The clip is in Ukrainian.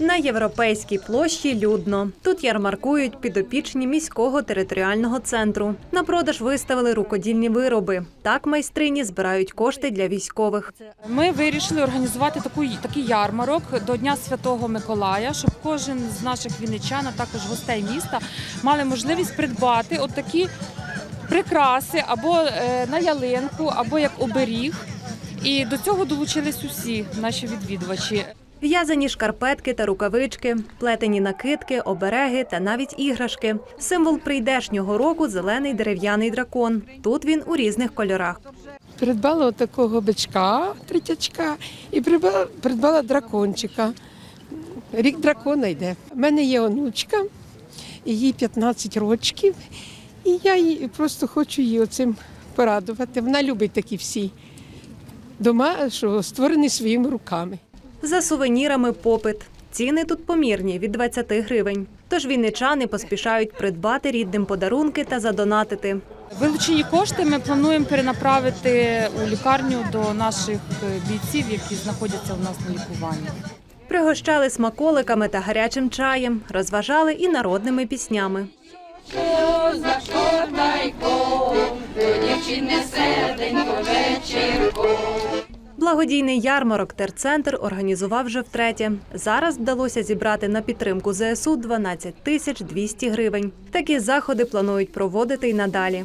На європейській площі людно. Тут ярмаркують підопічні міського територіального центру. На продаж виставили рукодільні вироби. Так майстрині збирають кошти для військових. Ми вирішили організувати таку, такий ярмарок до Дня Святого Миколая, щоб кожен з наших вінничан, а також гостей міста, мали можливість придбати от такі прикраси або е, на ялинку, або як оберіг. І до цього долучились усі наші відвідувачі. В'язані шкарпетки та рукавички, плетені накидки, обереги та навіть іграшки. Символ прийдешнього року зелений дерев'яний дракон. Тут він у різних кольорах. Придбала отакого бичка, третячка, і придбала, дракончика. Рік дракона йде. У мене є онучка, їй 15 років, і я їй просто хочу її оцим порадувати. Вона любить такі всі дома, що створені своїми руками. За сувенірами попит. Ціни тут помірні від 20 гривень. Тож вінничани поспішають придбати рідним подарунки та задонатити. Вилучені кошти ми плануємо перенаправити у лікарню до наших бійців, які знаходяться у нас на лікуванні. Пригощали смаколиками та гарячим чаєм, розважали і народними піснями. Благодійний ярмарок Терцентр організував вже втретє. Зараз вдалося зібрати на підтримку ЗСУ 12 тисяч 200 гривень. Такі заходи планують проводити й надалі.